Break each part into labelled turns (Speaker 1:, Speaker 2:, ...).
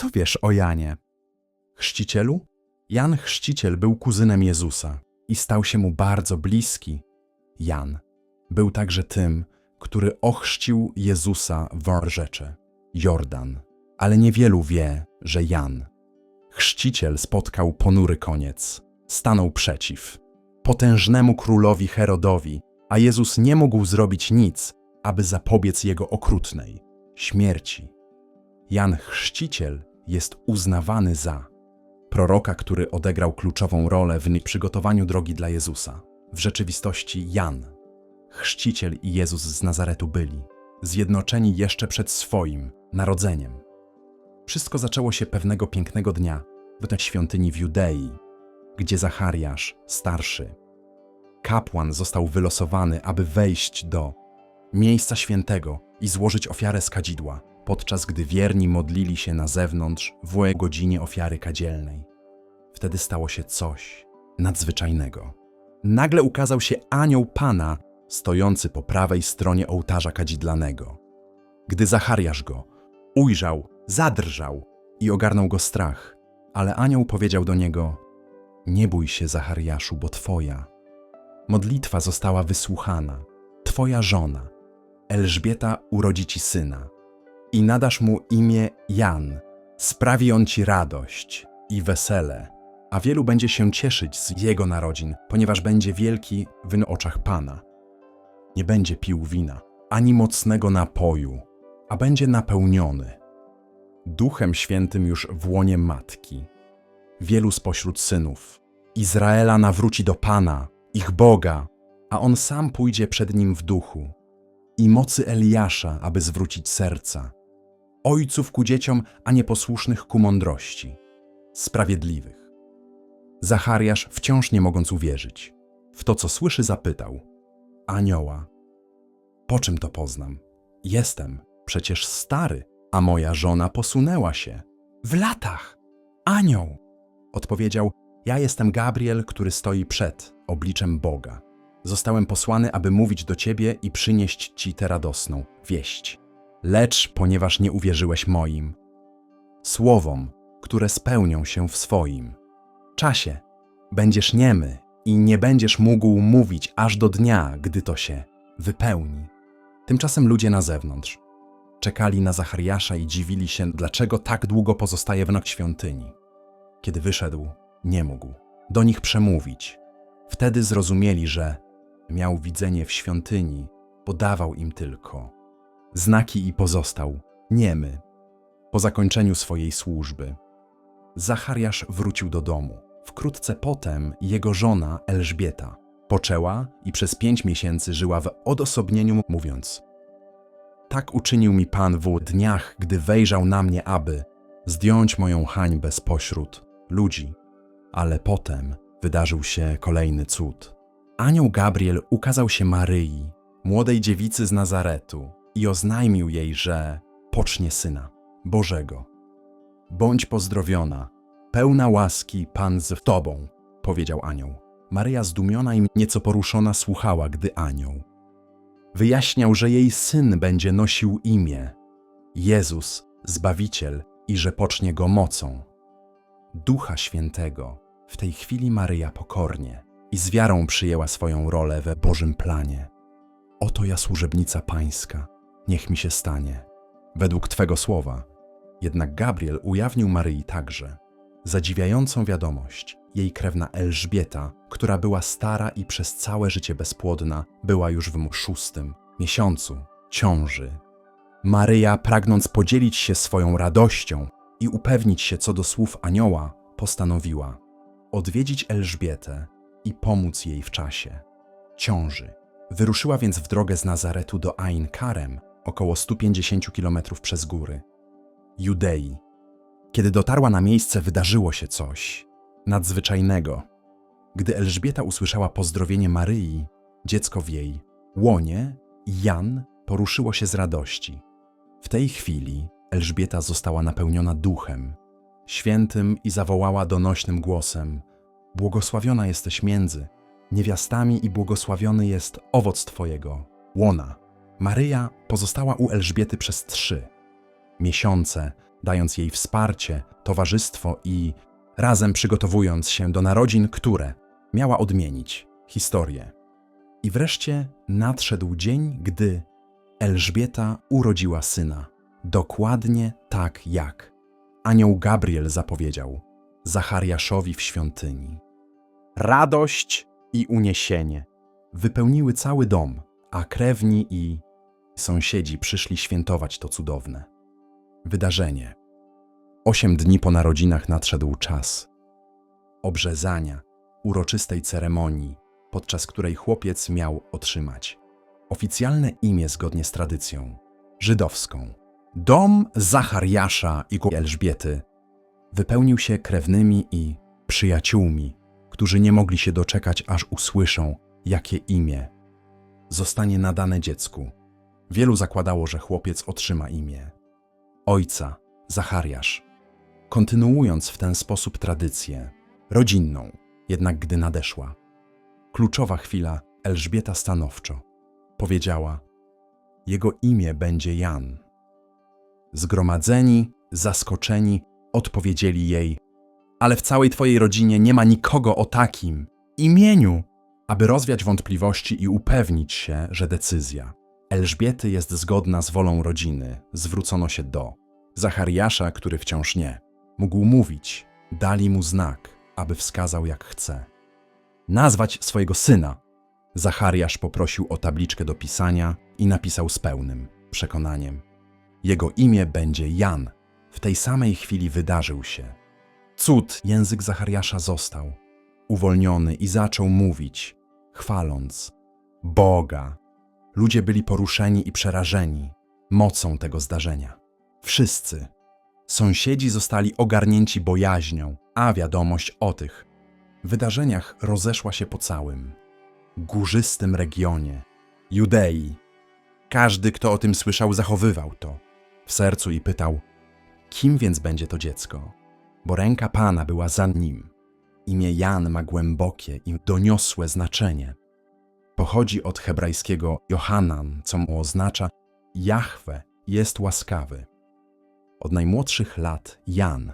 Speaker 1: Co wiesz o Janie? Chrzcicielu? Jan Chrzciciel był kuzynem Jezusa i stał się mu bardzo bliski. Jan był także tym, który ochrzcił Jezusa w rzece, Jordan. Ale niewielu wie, że Jan, chrzciciel, spotkał ponury koniec. Stanął przeciw potężnemu królowi Herodowi, a Jezus nie mógł zrobić nic, aby zapobiec jego okrutnej śmierci. Jan Chrzciciel jest uznawany za proroka, który odegrał kluczową rolę w przygotowaniu drogi dla Jezusa. W rzeczywistości Jan, Chrzciciel i Jezus z Nazaretu byli zjednoczeni jeszcze przed swoim narodzeniem. Wszystko zaczęło się pewnego pięknego dnia w świątyni w Judei, gdzie Zachariasz, starszy, kapłan został wylosowany, aby wejść do miejsca świętego i złożyć ofiarę z kadzidła, podczas gdy wierni modlili się na zewnątrz w godzinie ofiary kadzielnej. Wtedy stało się coś nadzwyczajnego. Nagle ukazał się anioł Pana, stojący po prawej stronie ołtarza kadzidlanego. Gdy Zachariasz go ujrzał, zadrżał i ogarnął go strach, ale anioł powiedział do niego: Nie bój się, Zachariaszu, bo twoja modlitwa została wysłuchana. Twoja żona, Elżbieta, urodzi ci syna i nadasz mu imię Jan. Sprawi on ci radość i wesele, a wielu będzie się cieszyć z jego narodzin, ponieważ będzie wielki w oczach Pana. Nie będzie pił wina, ani mocnego napoju, a będzie napełniony Duchem Świętym już w łonie matki. Wielu spośród synów Izraela nawróci do Pana, ich Boga, a on sam pójdzie przed nim w duchu i mocy Eliasza, aby zwrócić serca, ojców ku dzieciom, a nieposłusznych ku mądrości, sprawiedliwych. Zachariasz, wciąż nie mogąc uwierzyć, w to, co słyszy, zapytał: Anioła, po czym to poznam? Jestem przecież stary, a moja żona posunęła się. W latach! Anioł! Odpowiedział: Ja jestem Gabriel, który stoi przed obliczem Boga. Zostałem posłany, aby mówić do ciebie i przynieść ci tę radosną wieść. Lecz ponieważ nie uwierzyłeś moim słowom, które spełnią się w swoim czasie, będziesz niemy i nie będziesz mógł mówić aż do dnia, gdy to się wypełni. Tymczasem ludzie na zewnątrz czekali na Zachariasza i dziwili się, dlaczego tak długo pozostaje w świątyni. Kiedy wyszedł, nie mógł do nich przemówić. Wtedy zrozumieli, że miał widzenie w świątyni, podawał im tylko znaki i pozostał niemy. Po zakończeniu swojej służby, Zachariasz wrócił do domu. Wkrótce potem jego żona Elżbieta poczęła i przez pięć miesięcy żyła w odosobnieniu, mówiąc: Tak uczynił mi Pan w dniach, gdy wejrzał na mnie, aby zdjąć moją hańbę spośród ludzi. Ale potem wydarzył się kolejny cud. Anioł Gabriel ukazał się Maryi, młodej dziewicy z Nazaretu, i oznajmił jej, że pocznie syna Bożego. Bądź pozdrowiona, pełna łaski Pan z tobą, powiedział anioł. Maryja zdumiona i nieco poruszona słuchała, gdy anioł wyjaśniał, że jej syn będzie nosił imię Jezus, Zbawiciel i że pocznie go mocą Ducha Świętego. W tej chwili Maryja pokornie i z wiarą przyjęła swoją rolę we Bożym planie. Oto ja służebnica Pańska, niech mi się stanie. Według Twego słowa. Jednak Gabriel ujawnił Maryi także zadziwiającą wiadomość. Jej krewna Elżbieta, która była stara i przez całe życie bezpłodna, była już w szóstym miesiącu ciąży. Maryja, pragnąc podzielić się swoją radością i upewnić się co do słów anioła, postanowiła odwiedzić Elżbietę pomóc jej w czasie ciąży. Wyruszyła więc w drogę z Nazaretu do Ain Karem, około 150 km przez góry, Judei. Kiedy dotarła na miejsce, wydarzyło się coś nadzwyczajnego. Gdy Elżbieta usłyszała pozdrowienie Maryi, dziecko w jej łonie, Jan poruszyło się z radości. W tej chwili Elżbieta została napełniona duchem świętym i zawołała donośnym głosem: Błogosławiona jesteś między niewiastami i błogosławiony jest owoc Twojego, łona. Maryja pozostała u Elżbiety przez trzy miesiące, dając jej wsparcie, towarzystwo i razem przygotowując się do narodzin, które miała odmienić historię. I wreszcie nadszedł dzień, gdy Elżbieta urodziła syna, dokładnie tak jak anioł Gabriel zapowiedział Zachariaszowi w świątyni. Radość i uniesienie wypełniły cały dom, a krewni i sąsiedzi przyszli świętować to cudowne wydarzenie. Osiem dni po narodzinach nadszedł czas obrzezania, uroczystej ceremonii, podczas której chłopiec miał otrzymać oficjalne imię zgodnie z tradycją żydowską. Dom Zachariasza i Elżbiety wypełnił się krewnymi i przyjaciółmi, którzy nie mogli się doczekać, aż usłyszą, jakie imię zostanie nadane dziecku. Wielu zakładało, że chłopiec otrzyma imię ojca, Zachariasz, kontynuując w ten sposób tradycję rodzinną, jednak gdy nadeszła kluczowa chwila, Elżbieta stanowczo powiedziała: Jego imię będzie Jan. Zgromadzeni, zaskoczeni, odpowiedzieli jej: Ale w całej twojej rodzinie nie ma nikogo o takim imieniu. Aby rozwiać wątpliwości i upewnić się, że decyzja Elżbiety jest zgodna z wolą rodziny, zwrócono się do Zachariasza, który wciąż nie. Mógł mówić, dali mu znak, aby wskazał jak chce. Nazwać swojego syna. Zachariasz poprosił o tabliczkę do pisania i napisał z pełnym przekonaniem. Jego imię będzie Jan. W tej samej chwili wydarzył się. Cud język Zachariasza został uwolniony i zaczął mówić, chwaląc Boga. Ludzie byli poruszeni i przerażeni mocą tego zdarzenia. Wszyscy. Sąsiedzi zostali ogarnięci bojaźnią, a wiadomość o tych wydarzeniach rozeszła się po całym górzystym regionie Judei. Każdy, kto o tym słyszał, zachowywał to w sercu i pytał: Kim więc będzie to dziecko? Bo ręka Pana była za nim. Imię Jan ma głębokie i doniosłe znaczenie. Pochodzi od hebrajskiego Johanan, co mu oznacza Jahwe jest łaskawy. Od najmłodszych lat Jan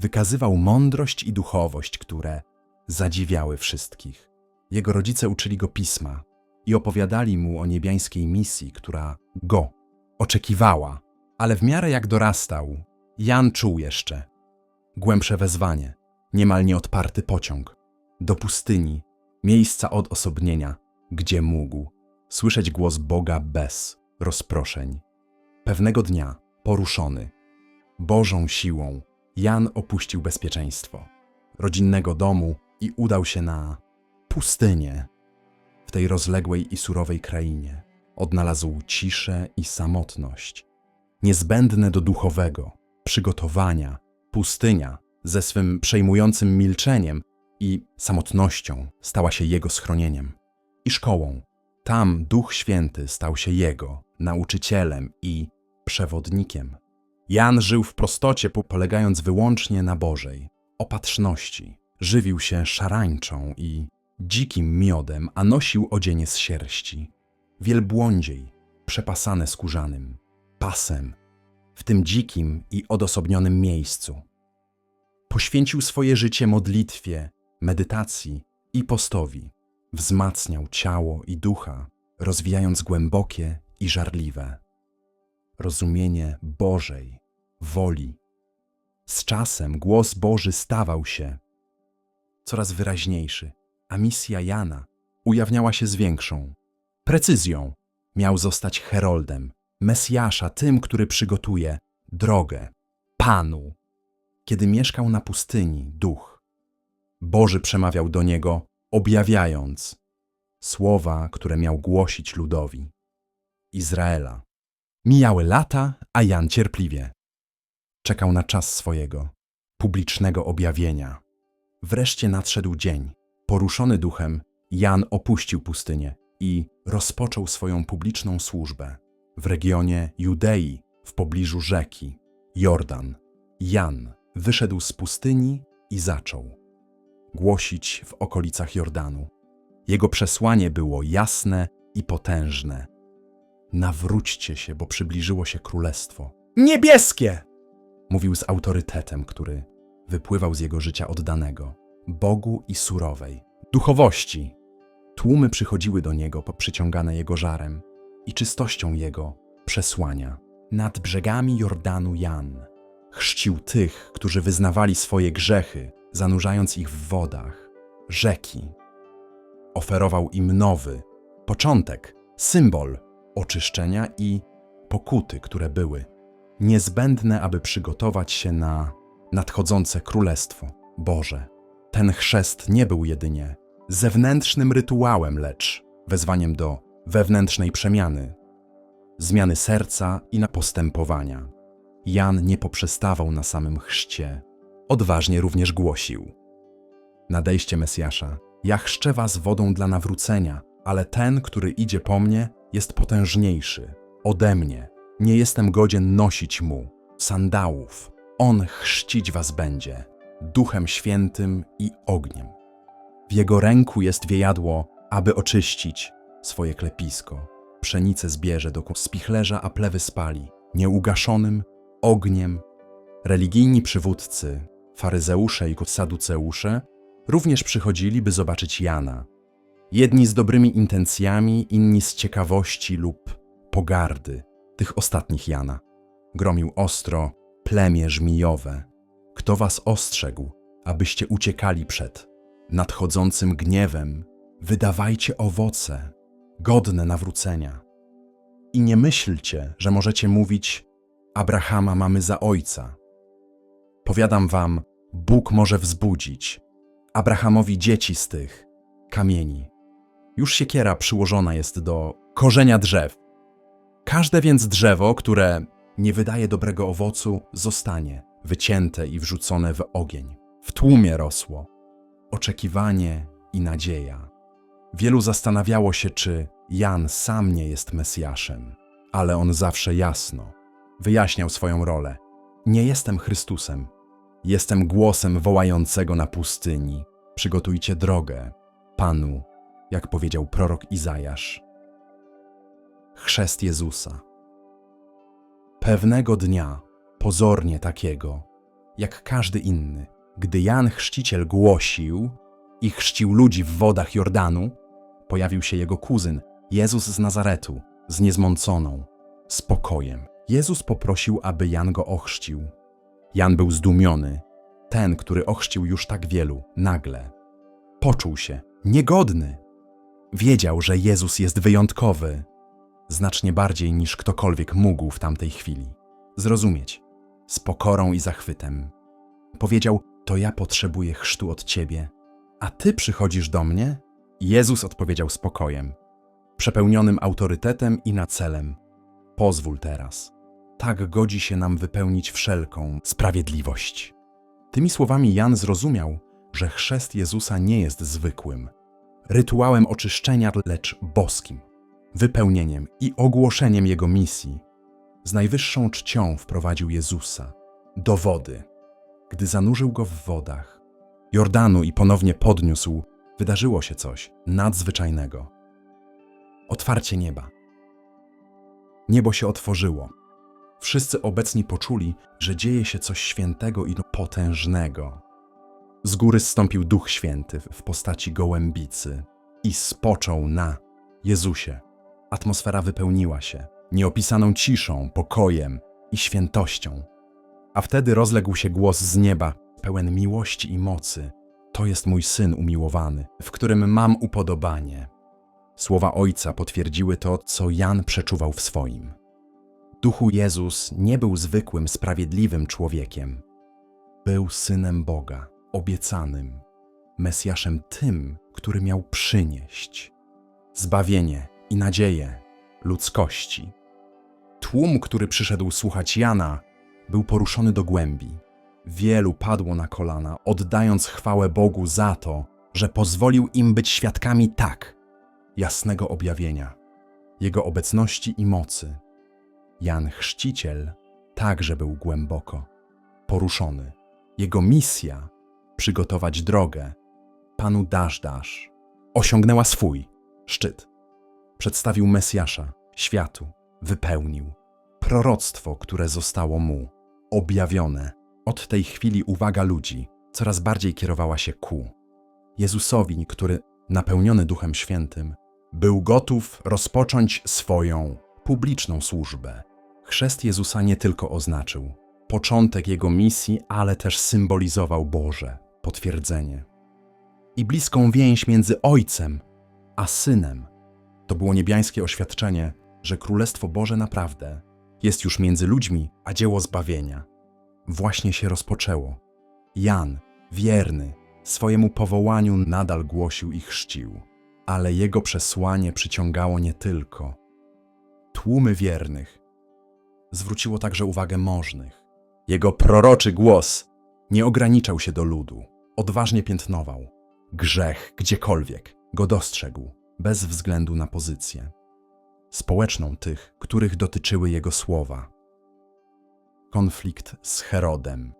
Speaker 1: wykazywał mądrość i duchowość, które zadziwiały wszystkich. Jego rodzice uczyli go pisma i opowiadali mu o niebiańskiej misji, która go oczekiwała, ale w miarę jak dorastał, Jan czuł jeszcze głębsze wezwanie, niemal nieodparty pociąg do pustyni, miejsca odosobnienia, gdzie mógł słyszeć głos Boga bez rozproszeń. Pewnego dnia, poruszony Bożą siłą, Jan opuścił bezpieczeństwo rodzinnego domu i udał się na pustynię. W tej rozległej i surowej krainie odnalazł ciszę i samotność, niezbędne do duchowego przygotowania. Pustynia ze swym przejmującym milczeniem i samotnością stała się jego schronieniem i szkołą. Tam Duch Święty stał się jego nauczycielem i przewodnikiem. Jan żył w prostocie, polegając wyłącznie na Bożej opatrzności. Żywił się szarańczą i dzikim miodem, a nosił odzienie z sierści. Wielbłądziej, przepasane skórzanym, pasem, w tym dzikim i odosobnionym miejscu. Poświęcił swoje życie modlitwie, medytacji i postowi. Wzmacniał ciało i ducha, rozwijając głębokie i żarliwe rozumienie Bożej woli. Z czasem głos Boży stawał się coraz wyraźniejszy, a misja Jana ujawniała się z większą precyzją. Miał zostać heroldem, Mesjasza, tym, który przygotuje drogę Panu. Kiedy mieszkał na pustyni, duch Boży przemawiał do niego, objawiając słowa, które miał głosić ludowi Izraela. Mijały lata, a Jan cierpliwie czekał na czas swojego publicznego objawienia. Wreszcie nadszedł dzień. Poruszony duchem, Jan opuścił pustynię i rozpoczął swoją publiczną służbę w regionie Judei, w pobliżu rzeki Jordan. Jan wyszedł z pustyni i zaczął głosić w okolicach Jordanu. Jego przesłanie było jasne i potężne Nawróćcie się, bo przybliżyło się królestwo. Niebieskie! Mówił z autorytetem, który wypływał z jego życia oddanego, Bogu i surowej, duchowości. Tłumy przychodziły do niego, przyciągane jego żarem i czystością jego przesłania. Nad brzegami Jordanu Jan chrzcił tych, którzy wyznawali swoje grzechy, zanurzając ich w wodach, rzeki. Oferował im nowy, początek, symbol oczyszczenia i pokuty, które były niezbędne, aby przygotować się na nadchodzące Królestwo Boże. Ten chrzest nie był jedynie zewnętrznym rytuałem, lecz wezwaniem do wewnętrznej przemiany, zmiany serca i na postępowania. Jan nie poprzestawał na samym chrzcie, odważnie również głosił: Nadejście Mesjasza, ja chrzczę was wodą dla nawrócenia, ale ten, który idzie po mnie, jest potężniejszy ode mnie. Nie jestem godzien nosić mu sandałów. On chrzcić was będzie duchem świętym i ogniem. W jego ręku jest wiejadło, aby oczyścić swoje klepisko. Pszenicę zbierze do spichlerza, a plewy spali. Nieugaszonym ogniem. Religijni przywódcy, faryzeusze i saduceusze również przychodzili, by zobaczyć Jana. Jedni z dobrymi intencjami, inni z ciekawości lub pogardy tych ostatnich Jana. Gromił ostro plemię żmijowe. Kto was ostrzegł, abyście uciekali przed nadchodzącym gniewem? Wydawajcie owoce, godne nawrócenia. I nie myślcie, że możecie mówić: Abrahama mamy za ojca. Powiadam wam, Bóg może wzbudzić Abrahamowi dzieci z tych kamieni. Już siekiera przyłożona jest do korzenia drzew. Każde więc drzewo, które nie wydaje dobrego owocu, zostanie wycięte i wrzucone w ogień. W tłumie rosło oczekiwanie i nadzieja. Wielu zastanawiało się, czy Jan sam nie jest Mesjaszem, ale on zawsze jasno wyjaśniał swoją rolę. Nie jestem Chrystusem, jestem głosem wołającego na pustyni. Przygotujcie drogę Panu, jak powiedział prorok Izajasz. Chrzest Jezusa. Pewnego dnia, pozornie takiego, jak każdy inny, gdy Jan Chrzciciel głosił i chrzcił ludzi w wodach Jordanu, pojawił się jego kuzyn, Jezus z Nazaretu, z niezmąconą, spokojem. Jezus poprosił, aby Jan go ochrzcił. Jan był zdumiony. Ten, który ochrzcił już tak wielu, nagle poczuł się niegodny. Wiedział, że Jezus jest wyjątkowy, znacznie bardziej niż ktokolwiek mógł w tamtej chwili. Zrozumieć, z pokorą i zachwytem. Powiedział: To ja potrzebuję chrztu od ciebie, a ty przychodzisz do mnie? Jezus odpowiedział spokojem, przepełnionym autorytetem i na celem. Pozwól teraz. Tak godzi się nam wypełnić wszelką sprawiedliwość. Tymi słowami Jan zrozumiał, że chrzest Jezusa nie jest zwykłym rytuałem oczyszczenia, lecz boskim wypełnieniem i ogłoszeniem Jego misji, z najwyższą czcią wprowadził Jezusa do wody. Gdy zanurzył go w wodach Jordanu i ponownie podniósł, wydarzyło się coś nadzwyczajnego. Otwarcie nieba. Niebo się otworzyło. Wszyscy obecni poczuli, że dzieje się coś świętego i potężnego. Z góry zstąpił Duch Święty w postaci gołębicy i spoczął na Jezusie. Atmosfera wypełniła się nieopisaną ciszą, pokojem i świętością. A wtedy rozległ się głos z nieba, pełen miłości i mocy. To jest mój syn umiłowany, w którym mam upodobanie. Słowa Ojca potwierdziły to, co Jan przeczuwał w swoim. Duchu Jezus nie był zwykłym, sprawiedliwym człowiekiem. Był synem Boga, obiecanym, Mesjaszem tym, który miał przynieść zbawienie i nadzieję ludzkości. Tłum, który przyszedł słuchać Jana, był poruszony do głębi. Wielu padło na kolana, oddając chwałę Bogu za to, że pozwolił im być świadkami tak jasnego objawienia, Jego obecności i mocy. Jan Chrzciciel także był głęboko poruszony. Jego misja przygotować drogę Panu Dasz Dasz osiągnęła swój szczyt przedstawił Mesjasza światu, wypełnił proroctwo, które zostało mu objawione. Od tej chwili uwaga ludzi coraz bardziej kierowała się ku Jezusowi, który, napełniony Duchem Świętym, był gotów rozpocząć swoją publiczną służbę. Chrzest Jezusa nie tylko oznaczył początek jego misji, ale też symbolizował Boże potwierdzenie i bliską więź między Ojcem a Synem. To było niebiańskie oświadczenie, że Królestwo Boże naprawdę jest już między ludźmi, a dzieło zbawienia właśnie się rozpoczęło. Jan, wierny, swojemu powołaniu nadal głosił i chrzcił, ale jego przesłanie przyciągało nie tylko tłumy wiernych, zwróciło także uwagę możnych. Jego proroczy głos nie ograniczał się do ludu, odważnie piętnował. Grzech gdziekolwiek go dostrzegł, bez względu na pozycję. Społeczną tych, których dotyczyły jego słowa. Konflikt z Herodem.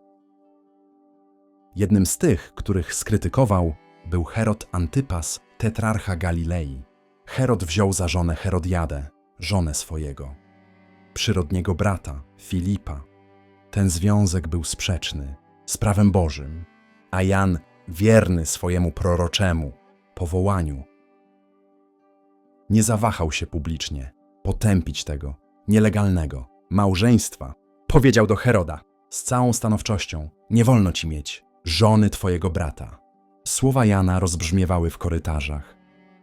Speaker 1: Jednym z tych, których skrytykował, był Herod Antypas, tetrarcha Galilei. Herod wziął za żonę Herodiadę, żonę swojego, przyrodniego brata, Filipa. Ten związek był sprzeczny z prawem Bożym, a Jan wierny swojemu proroczemu powołaniu. Nie zawahał się publicznie potępić tego nielegalnego małżeństwa. Powiedział do Heroda z całą stanowczością: Nie wolno ci mieć żony twojego brata. Słowa Jana rozbrzmiewały w korytarzach.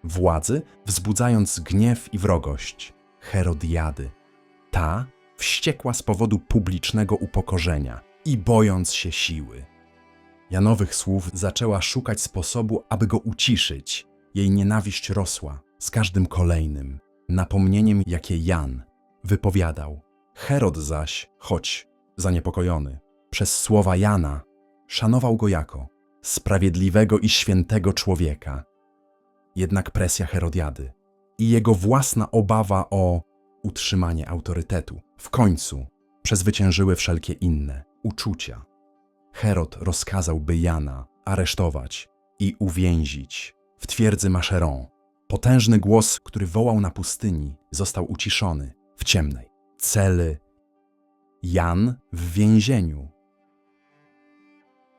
Speaker 1: Władzy wzbudzając gniew i wrogość. Herodiady. Ta wściekła z powodu publicznego upokorzenia i bojąc się siły. Janowych słów zaczęła szukać sposobu, aby go uciszyć. Jej nienawiść rosła z każdym kolejnym napomnieniem, jakie Jan wypowiadał. Herod zaś, choć zaniepokojony przez słowa Jana, szanował go jako sprawiedliwego i świętego człowieka. Jednak presja Herodiady i jego własna obawa o utrzymanie autorytetu w końcu przezwyciężyły wszelkie inne uczucia. Herod rozkazał, by Jana aresztować i uwięzić w twierdzy Macheron. Potężny głos, który wołał na pustyni, został uciszony w ciemnej celi. Jan w więzieniu.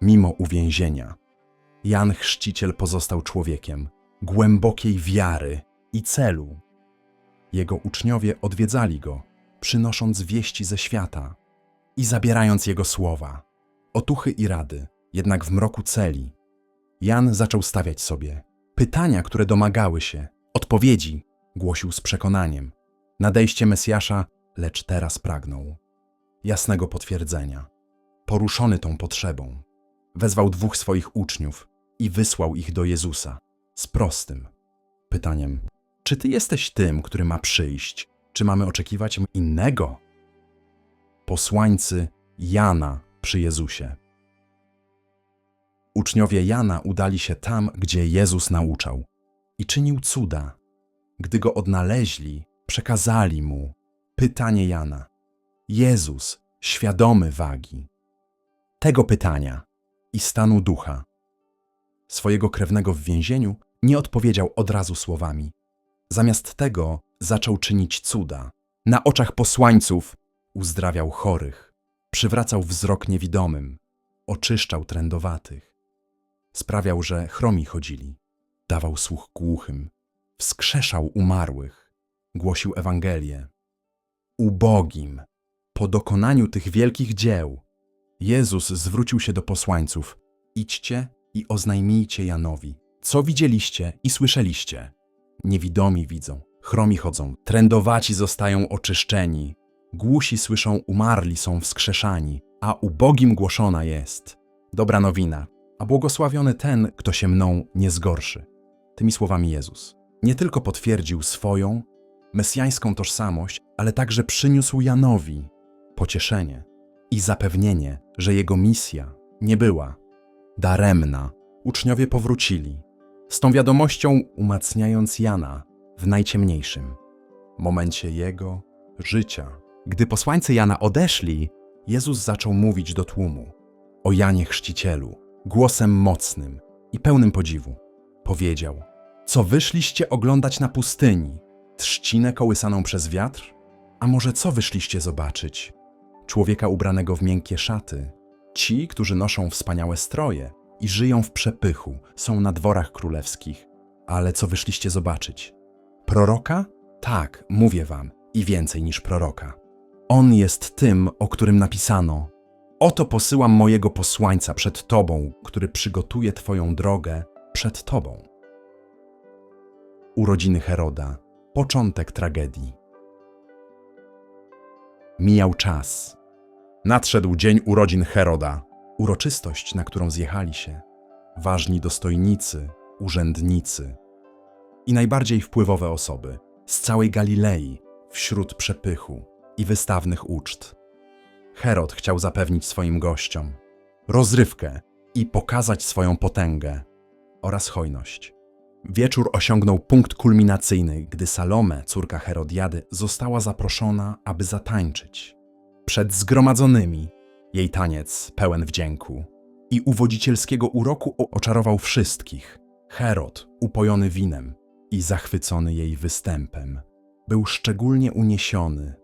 Speaker 1: Mimo uwięzienia, Jan Chrzciciel pozostał człowiekiem głębokiej wiary i celu. Jego uczniowie odwiedzali go, przynosząc wieści ze świata i zabierając jego słowa, otuchy i rady. Jednak w mroku celi Jan zaczął stawiać sobie pytania, które domagały się odpowiedzi, głosił z przekonaniem. Nadejście Mesjasza, lecz teraz pragnął jasnego potwierdzenia. Poruszony tą potrzebą, wezwał dwóch swoich uczniów i wysłał ich do Jezusa z prostym pytaniem: Czy ty jesteś tym, który ma przyjść, czy mamy oczekiwać innego? Posłańcy Jana przy Jezusie. Uczniowie Jana udali się tam, gdzie Jezus nauczał i czynił cuda. Gdy go odnaleźli, przekazali mu pytanie Jana. Jezus, świadomy wagi tego pytania i stanu ducha, swojego krewnego w więzieniu, nie odpowiedział od razu słowami. Zamiast tego zaczął czynić cuda. Na oczach posłańców uzdrawiał chorych, przywracał wzrok niewidomym, oczyszczał trędowatych, sprawiał, że chromi chodzili, dawał słuch głuchym, wskrzeszał umarłych, głosił Ewangelię. Ubogim, po dokonaniu tych wielkich dzieł, Jezus zwrócił się do posłańców: Idźcie i oznajmijcie Janowi, co widzieliście i słyszeliście. Niewidomi widzą, chromi chodzą, trędowaci zostają oczyszczeni, głusi słyszą, umarli są wskrzeszani, a ubogim głoszona jest dobra nowina, a błogosławiony ten, kto się mną nie zgorszy. Tymi słowami Jezus nie tylko potwierdził swoją, mesjańską tożsamość, ale także przyniósł Janowi pocieszenie i zapewnienie, że jego misja nie była daremna. Uczniowie powrócili, z tą wiadomością umacniając Jana w najciemniejszym momencie jego życia. Gdy posłańcy Jana odeszli, Jezus zaczął mówić do tłumu o Janie Chrzcicielu, głosem mocnym i pełnym podziwu. Powiedział: Co wyszliście oglądać na pustyni? Trzcinę kołysaną przez wiatr? A może co wyszliście zobaczyć? człowieka ubranego w miękkie szaty. Ci, którzy noszą wspaniałe stroje i żyją w przepychu, są na dworach królewskich. Ale co wyszliście zobaczyć? Proroka? Tak, mówię wam, i więcej niż proroka. On jest tym, o którym napisano: Oto posyłam mojego posłańca przed tobą, który przygotuje twoją drogę przed tobą. Urodziny Heroda, początek tragedii. Mijał czas. Nadszedł dzień urodzin Heroda, uroczystość, na którą zjechali się ważni dostojnicy, urzędnicy i najbardziej wpływowe osoby z całej Galilei wśród przepychu i wystawnych uczt. Herod chciał zapewnić swoim gościom rozrywkę i pokazać swoją potęgę oraz hojność. Wieczór osiągnął punkt kulminacyjny, gdy Salome, córka Herodiady, została zaproszona, aby zatańczyć. Przed zgromadzonymi jej taniec pełen wdzięku i uwodzicielskiego uroku oczarował wszystkich. Herod, upojony winem i zachwycony jej występem, był szczególnie uniesiony.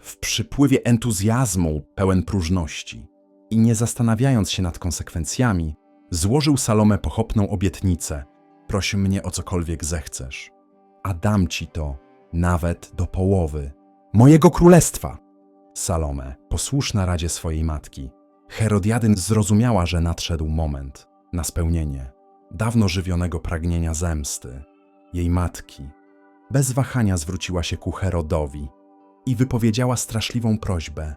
Speaker 1: W przypływie entuzjazmu pełen próżności i nie zastanawiając się nad konsekwencjami, złożył Salomę pochopną obietnicę: Proś mnie o cokolwiek zechcesz, a dam ci to nawet do połowy mojego królestwa. Salome, posłuszna radzie swojej matki, Herodiadyn zrozumiała, że nadszedł moment na spełnienie dawno żywionego pragnienia zemsty. Jej matki bez wahania zwróciła się ku Herodowi i wypowiedziała straszliwą prośbę: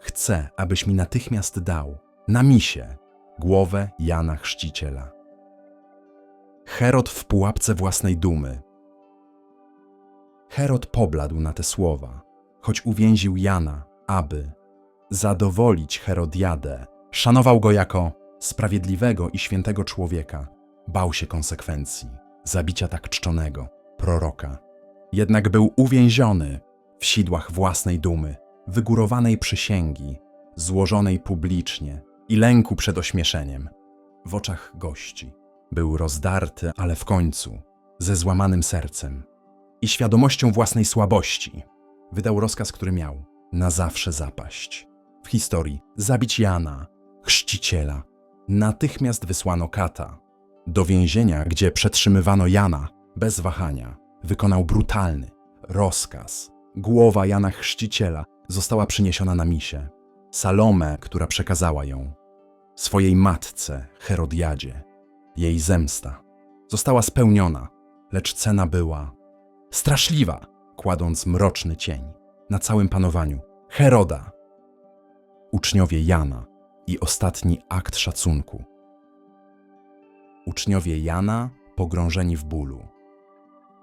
Speaker 1: Chcę, abyś mi natychmiast dał na misie głowę Jana Chrzciciela. Herod w pułapce własnej dumy. Herod pobladł na te słowa, choć uwięził Jana, aby zadowolić Herodiadę. Szanował go jako sprawiedliwego i świętego człowieka. Bał się konsekwencji zabicia tak czczonego proroka. Jednak był uwięziony w sidłach własnej dumy, wygórowanej przysięgi, złożonej publicznie i lęku przed ośmieszeniem. W oczach gości był rozdarty, ale w końcu ze złamanym sercem i świadomością własnej słabości wydał rozkaz, który miał na zawsze zapaść. W historii zabić Jana, chrzciciela. Natychmiast wysłano kata do więzienia, gdzie przetrzymywano Jana bez wahania. Wykonał brutalny rozkaz. Głowa Jana Chrzciciela została przyniesiona na misie. Salome, która przekazała ją swojej matce Herodiadzie. Jej zemsta została spełniona, lecz cena była straszliwa, kładąc mroczny cień na całym panowaniu Heroda. Uczniowie Jana i ostatni akt szacunku. Uczniowie Jana pogrążeni w bólu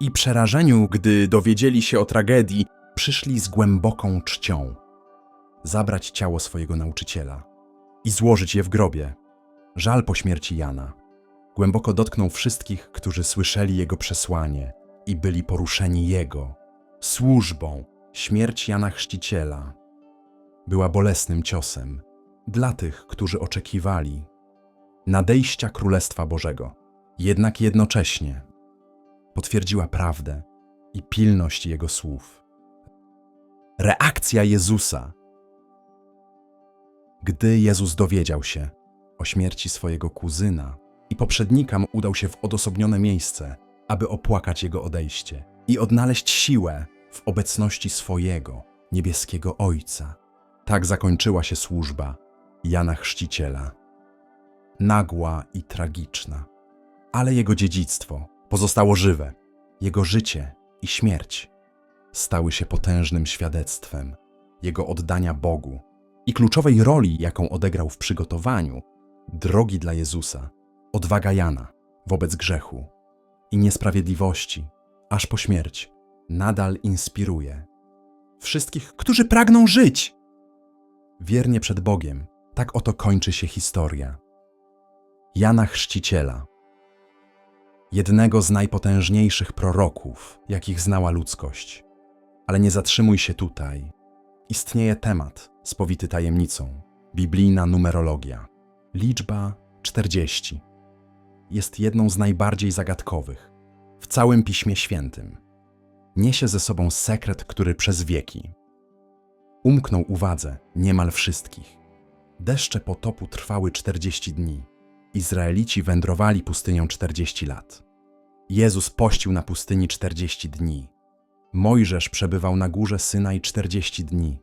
Speaker 1: i przerażeniu, gdy dowiedzieli się o tragedii, przyszli z głęboką czcią zabrać ciało swojego nauczyciela i złożyć je w grobie. Żal po śmierci Jana głęboko dotknął wszystkich, którzy słyszeli jego przesłanie i byli poruszeni jego służbą. Śmierć Jana Chrzciciela była bolesnym ciosem dla tych, którzy oczekiwali nadejścia Królestwa Bożego. Jednak jednocześnie potwierdziła prawdę i pilność Jego słów. Reakcja Jezusa. Gdy Jezus dowiedział się o śmierci swojego kuzyna i poprzednika, udał się w odosobnione miejsce, aby opłakać jego odejście i odnaleźć siłę w obecności swojego niebieskiego Ojca. Tak zakończyła się służba Jana Chrzciciela. Nagła i tragiczna, ale jego dziedzictwo pozostało żywe. Jego życie i śmierć stały się potężnym świadectwem jego oddania Bogu i kluczowej roli, jaką odegrał w przygotowaniu drogi dla Jezusa, odwaga Jana wobec grzechu i niesprawiedliwości, aż po śmierć, nadal inspiruje wszystkich, którzy pragną żyć. Wiernie przed Bogiem, tak oto kończy się historia Jana Chrzciciela, jednego z najpotężniejszych proroków, jakich znała ludzkość. Ale nie zatrzymuj się tutaj. Istnieje temat spowity tajemnicą biblijna numerologia. Liczba 40 jest jedną z najbardziej zagadkowych w całym Piśmie Świętym. Niesie ze sobą sekret, który przez wieki umknął uwadze niemal wszystkich. Deszcze potopu trwały 40 dni. Izraelici wędrowali pustynią 40 lat. Jezus pościł na pustyni 40 dni. Mojżesz przebywał na górze Synaj 40 dni.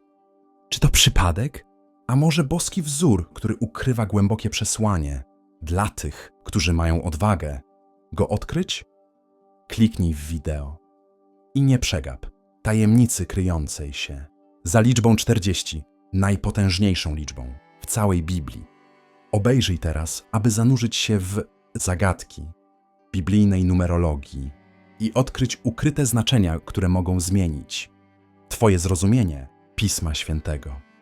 Speaker 1: Czy to przypadek? A może boski wzór, który ukrywa głębokie przesłanie dla tych, którzy mają odwagę go odkryć? Kliknij w wideo i nie przegap tajemnicy kryjącej się za liczbą 40, najpotężniejszą liczbą w całej Biblii. Obejrzyj teraz, aby zanurzyć się w zagadki biblijnej numerologii i odkryć ukryte znaczenia, które mogą zmienić Twoje zrozumienie Pisma Świętego.